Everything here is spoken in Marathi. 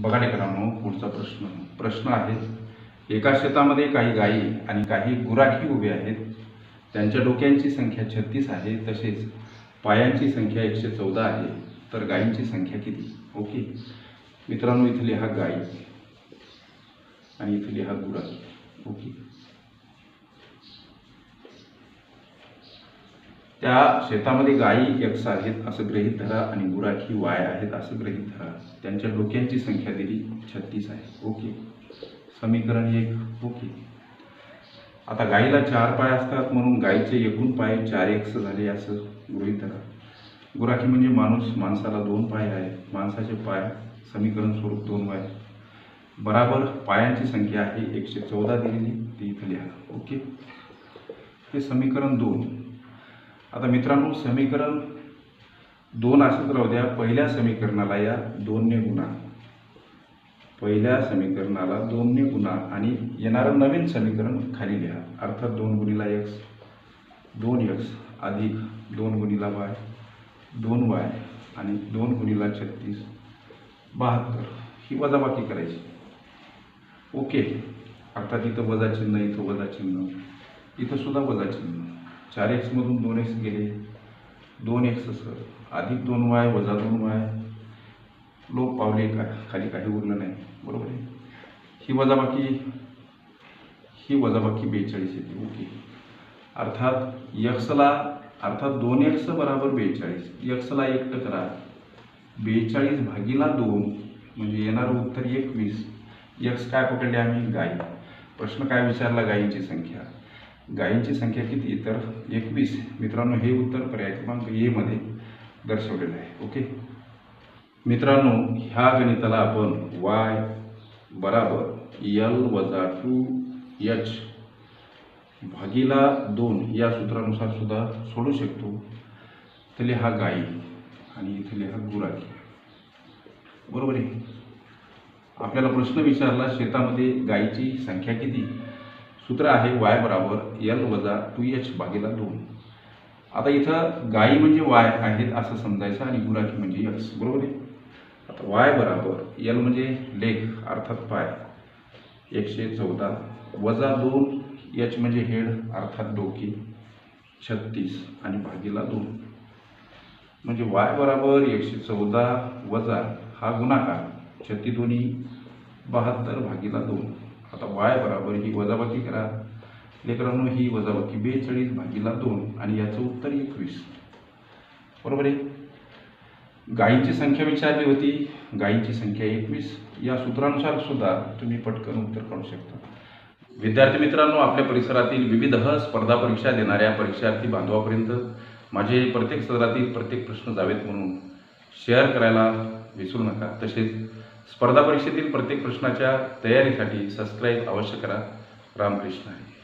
बघा लेकरांनो पुढचा प्रश्न. प्रश्न आहे एका शेतामध्ये काही गायी आणि काही गुराखी उभे आहेत. त्यांच्या डोक्यांची संख्या छत्तीस आहे तसेच पायांची संख्या एकशे चौदा आहे. तर गायींची संख्या किती? ओके. मित्रांनो इथे लिहा गायी आणि इथे लिहा गुराखी. ओके. त्या शेतामध्ये गायी एक्स आहेत असं ग्रहीत धरा आणि गुराखी वाय आहेत असं गृहीत धरा. त्यांच्या डोक्यांची संख्या दिली छत्तीस आहे. ओके. समीकरण एक. ओके. आता गाईला चार पाय असतात म्हणून गाईचे एकूण पाय चार एक्स झाले असं गृहीत धरा. गुराखी म्हणजे माणूस माणसाला दोन पाय आहे माणसाचे पाय समीकरण स्वरूप दोन वाय. बराबर पायांची संख्या आहे एकशे चौदा दिलेली ती इथं लिहा. ओके. हे समीकरण दोन. आता मित्रांनो समीकरण दोन असंच राहू द्या. पहिल्या समीकरणाला या दोनने गुणा. पहिल्या समीकरणाला दोनने गुणा आणि येणारं नवीन समीकरण खाली लिहा अर्थात दोन गुणीला एक्स दोन एक्स अधिक दोन गुणीला वाय दोन वाय आणि दोन गुणीला छत्तीस. बहात्तर. ही वजाबाकी करायची. ओके. अर्थात इथं वजा चिन्ह इथं वजा चिन्ह. इथं सुद्धा वजा चिन्ह. चार एक्समधून दोन एक्स गेले. दोन एक्स सर अधिक दोन वाय वजा दोन वाय लोक पावले का खाली काही उरलं नाही. बरोबर आहे? ही वजाबाकी ही वजाबाकी बेचाळीस येते. ओके. अर्थात यक्सला अर्थात दोन एक्स बराबर बेचाळीस. यक्सला एकटं करा बेचाळीस भागीला दोन म्हणजे येणारं उत्तर एकवीस. यक्स काय पकडले आम्ही? गाई. प्रश्न काय विचारला गायींची संख्या? गायींची संख्या किती? तर एकवीस. मित्रांनो हे उत्तर पर्याय क्रमांक एमध्ये दर्शवलेलं आहे. ओके? मित्रांनो ह्या गणिताला आपण वाय बराबर यल वजा टू एच भागीला दोन या सूत्रानुसार सुद्धा सोडू शकतो. इथले हा गायी आणि इथले हा गुराखी. बरोबर आहे? आपल्याला प्रश्न विचारला शेतामध्ये गायीची संख्या किती? सूत्र आहे वाय बराबर यल वजा टू एच भागीला दोन. आता इथं गायी म्हणजे वाय आहेत असं समजायचं आणि गुराखी म्हणजे यक्स बरोबर आहे? आता वाय बराबर यल म्हणजे लेग अर्थात पाय. एकशे चौदा. वजा दोन एच म्हणजे हेड अर्थात डोके. छत्तीस आणि भागीला दोन. म्हणजे वाय बराबर एकशे चौदा वजा हा गुणाकार. छत्ती दोन्ही बहात्तर भागीला दोन. आता वाय बराबर ही वजाबाकी करा. लेकरांनो ही वजाबाकी बेचाळीस भागीला दोन आणि याचं उत्तर एकवीस. बरोबर आहे? गायींची संख्या विचारली होती. गायींची संख्या एकवीस. या सूत्रानुसार सुद्धा तुम्ही पटकन उत्तर काढू शकता. विद्यार्थी मित्रांनो आपल्या परिसरातील विविध स्पर्धा परीक्षा देणाऱ्या परीक्षार्थी बांधवापर्यंत माझे प्रत्येक सदरातील प्रत्येक प्रश्न जावेत म्हणून शेअर करायला विसरू नका. तसेच स्पर्धा परीक्षेतील प्रत्येक प्रश्नाच्या तयारीसाठी सबस्क्राईब अवश्य करा. रामकृष्ण आहे